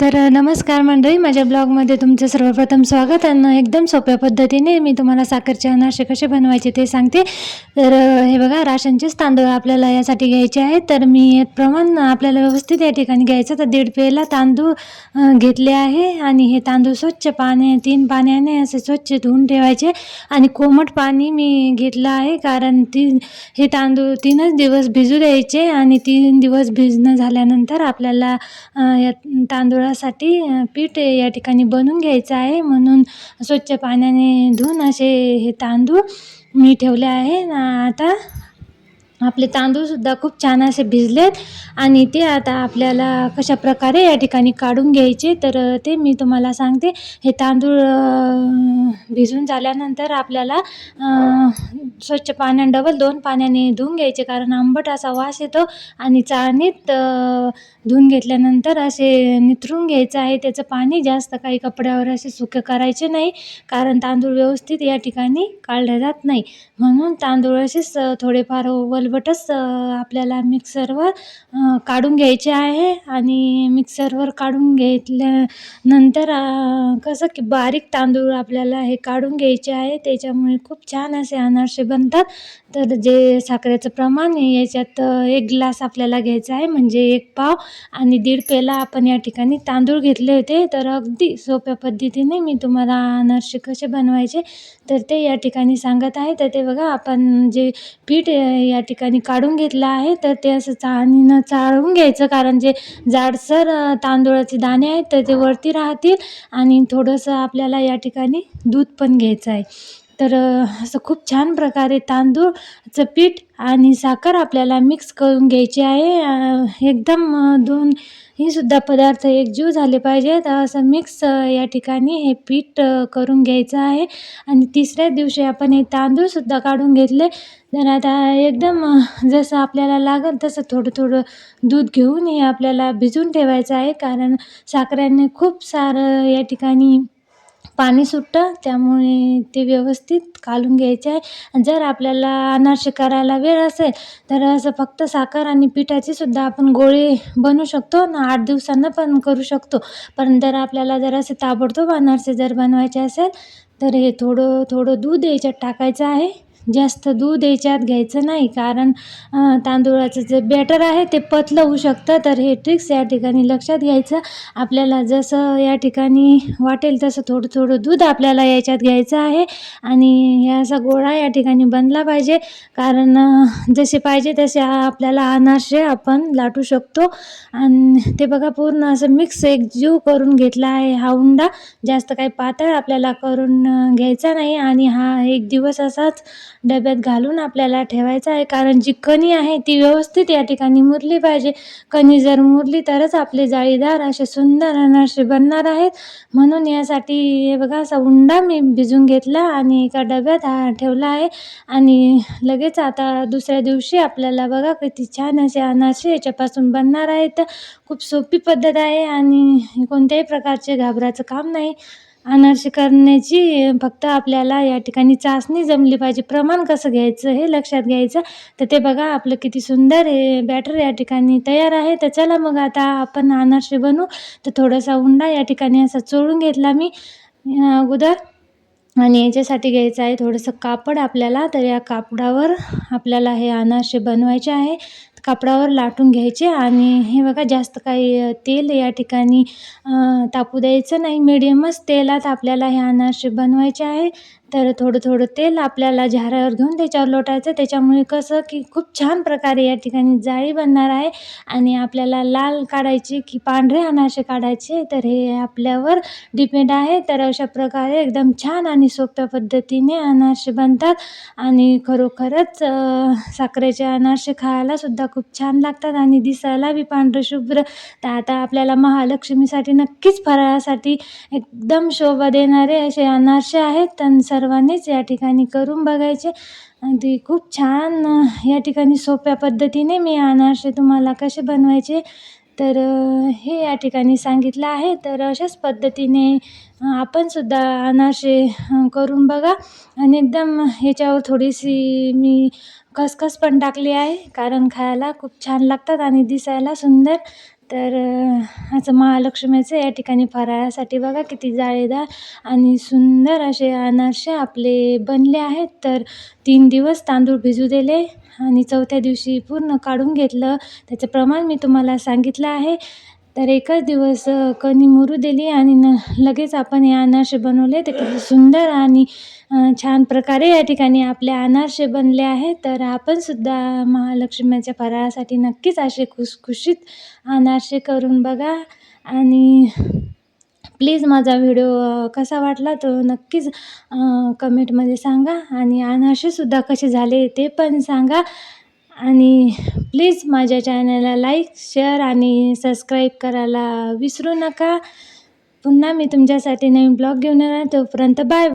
तर नमस्कार मंडळी. माझ्या ब्लॉगमध्ये तुमचं सर्वप्रथम स्वागत आणि एकदम सोप्या पद्धतीने मी तुम्हाला साखरचे अनारसे कसे बनवायचे ते सांगते. तर हे बघा राशनचेच तांदूळ आपल्याला यासाठी घ्यायचे आहेत. तर मी प्रमाण आपल्याला व्यवस्थित या ठिकाणी घ्यायचं तर दीड पेला तांदूळ घेतले आहे आणि हे तांदूळ स्वच्छ पाणी तीन पाण्याने असे स्वच्छ धुवून ठेवायचे आणि कोमट पाणी मी घेतलं आहे कारण ती हे तांदूळ तीनच दिवस भिजू द्यायचे आणि तीन दिवस भिजणं झाल्यानंतर आपल्याला या तांदूळ तांदूळासाठी पीठ या ठिकाणी बनवून घ्यायचं आहे. म्हणून स्वच्छ पाण्याने धुवून असे हे तांदूळ मी ठेवले आहे. न आता आपले तांदूळसुद्धा खूप छान असे भिजलेत आणि ते आता आपल्याला कशा प्रकारे या ठिकाणी काढून घ्यायचे तर ते मी तुम्हाला सांगते. हे तांदूळ भिजून झाल्यानंतर आपल्याला स्वच्छ पाण्याने डबल दोन पाण्याने धुवून घ्यायचे कारण आंबट असा वास येतो आणि चाळणीत धुवून घेतल्यानंतर असे निथरून घ्यायचं आहे. त्याचं पाणी जास्त काही कपड्यावर असे सुके करायचे नाही कारण तांदूळ व्यवस्थित या ठिकाणी काढले जात नाही. म्हणून तांदूळ असेच थोडेफार ओवल अ, आपल्याला मिक्सरवर काढून घ्यायचे आहे आणि मिक्सरवर काढून घेतल्यानंतर कसं की बारीक तांदूळ आपल्याला हे काढून घ्यायचे आहे. त्याच्यामुळे खूप छान असे अनारसे बनतात. तर जे साखरेचं प्रमाण याच्यात एक ग्लास आपल्याला घ्यायचा आहे म्हणजे एक पाव आणि दीड पेला आपण या ठिकाणी तांदूळ घेतले होते. तर अगदी सोप्या पद्धतीने मी तुम्हाला अनारसे कसे बनवायचे तर ते या ठिकाणी सांगत आहे. तर ते बघा आपण जे पीठ या ठिकाणी ठिकाणी काढून घेतलं आहे तर ते असं चाळणीनं चाळून घ्यायचं. कारण जे जाडसर तांदूळाचे दाणे आहेत तर ते वरती राहतील आणि थोडंसं आपल्याला या ठिकाणी दूध पण घ्यायचं आहे. तर असं खूप छान प्रकारे तांदूळचं पीठ आणि साखर आपल्याला मिक्स करून घ्यायची आहे. एकदम दोन ही सुद्धा पदार्थ एकजीव झाले पाहिजेत. असं मिक्स या ठिकाणी हे पीठ करून घ्यायचं आहे. आणि तिसऱ्या दिवशी आपण हे तांदूळसुद्धा काढून घेतले. तर आता एकदम जसं आपल्याला लागेल तसं थोडं थोडं दूध घेऊन हे आपल्याला भिजवून ठेवायचं आहे. कारण साखरेने खूप सारं या ठिकाणी पाणी सुटतं त्यामुळे ते व्यवस्थित घालून घ्यायचे आहे. जर आपल्याला अनारसे करायला वेळ असेल तर असं फक्त साखर आणि पिठाची सुद्धा आपण गोळे बनवू शकतो आणि आठ दिवसांना पण करू शकतो. पण जर आपल्याला जर असे ताबडतोब अनारसे जर बनवायचे असेल तर हे थोडं थोडं दूध याच्यात टाकायचं आहे. जास्त दूध याच्यात घ्यायचं नाही कारण तांदूळाचं जे बॅटर आहे ते पतलं होऊ शकतं. तर हे ट्रिक्स या ठिकाणी लक्षात घ्यायचं. आपल्याला जसं या ठिकाणी वाटेल तसं थोडं थोडं दूध आपल्याला याच्यात घ्यायचं आहे. आणि हे असा गोळा या ठिकाणी बनला पाहिजे. कारण जसे पाहिजे तसे आपल्याला अनारसे आपण लाटू शकतो. आणि ते बघा पूर्ण असं मिक्स एक जीव करून घेतला आहे हा उंडा. जास्त काही पातळ आपल्याला करून घ्यायचा नाही. आणि हा एक दिवस असाच डब्यात घालून आपल्याला ठेवायचा आहे. कारण जी कणी आहे ती व्यवस्थित या ठिकाणी मुरली पाहिजे. कणी जर मुरली तरच आपले जाळीदार असे सुंदर अनारसे बनणार आहेत. म्हणून यासाठी हे बघा असा उंडा मी भिजून घेतला आणि एका डब्यात हा ठेवला आहे. आणि लगेच आता दुसऱ्या दिवशी आपल्याला बघा किती छान असे अनारसे याच्यापासून बनणार आहेत. खूप सोपी पद्धत आहे आणि कोणत्याही प्रकारचे घाबरायचं काम नाही. अनारसे करण्याची फक्त आपल्याला या ठिकाणी चाचणी जमली पाहिजे. प्रमाण कसं घ्यायचं हे लक्षात घ्यायचं. तर ते बघा आपलं किती सुंदर हे बॅटर या ठिकाणी तयार आहे. तर चला मग आता आपण अनारसे बनवू. तर थोडासा उंडा या ठिकाणी असा चोळून घेतला मी अगोदर. आणि याच्यासाठी घ्यायचं आहे थोडंसं कापड आपल्याला. तर या कापडावर आपल्याला हे अनारसे बनवायचे आहे. कापडावर लाटून घ्यायचे आणि हे बघा जास्त काही तेल या ठिकाणी तापू द्यायचं नाही. मिडियमच तेलात आपल्याला हे अनारसे बनवायचे आहे. तर थोडं थोडं तेल आपल्याला झाऱ्यावर घेऊन त्याच्यावर लोटायचं. त्याच्यामुळे कसं की खूप छान प्रकारे या ठिकाणी जाळी बनणार आहे. आणि आपल्याला लाल काढायची की पांढरे अनारसे काढायचे तर हे आपल्यावर डिपेंड आहे. तर अशा प्रकारे एकदम छान आणि सोप्या पद्धतीने अनारसे बनतात. आणि खरोखरच साखरेचे अनारसे खायला सुद्धा खूप छान लागतात आणि दिसायला बी पांढरे शुभ्र. तर आता आपल्याला महालक्ष्मीसाठी नक्कीच फराळासाठी एकदम शोभा देणारे असे अनारसे आहेत. आणि सर्वांनीच या ठिकाणी करून बघायचे. आणि खूप छान या ठिकाणी सोप्या पद्धतीने मी अनारसे तुम्हाला कसे बनवायचे तर हे या ठिकाणी सांगितलं आहे. तर अशाच पद्धतीने आपणसुद्धा आपण सुद्धा अनारसे करून बघा. आणि एकदम ह्याच्यावर थोडीशी मी खसखस पण टाकली आहे कारण खायला खूप छान लागतात आणि दिसायला सुंदर. तर असं महालक्ष्मीचं या ठिकाणी फराळासाठी बघा किती जाळीदार आणि सुंदर असे अनारसे आपले बनले आहेत. तर तीन दिवस तांदूळ भिजू दिले आणि चौथ्या दिवशी पूर्ण काढून घेतलं. त्याचं प्रमाण मी तुम्हाला सांगितलं आहे. तर एकच दिवस कणी मुरू दिली आणि न लगेच आपण हे अनारसे बनवले. ते किती सुंदर आणि छान प्रकारे या ठिकाणी आपले अनारसे बनले आहे तर आपण सुद्धा महालक्ष्मीच्या फराळासाठी नक्कीच असे खुसखुशीत अनारसे करून बघा. आणि प्लीज माझा व्हिडिओ कसा वाटला तो नक्कीच कमेंटमध्ये सांगा. आणि अनारसेसुद्धा कसे झाले ते पण सांगा. आणि प्लीज माझ्या चॅनलला लाईक शेअर आणि सबस्क्राईब करायला विसरू नका. पुन्हा मी तुमच्यासाठी नवीन ब्लॉग घेऊन येणार तोपर्यंत बाय.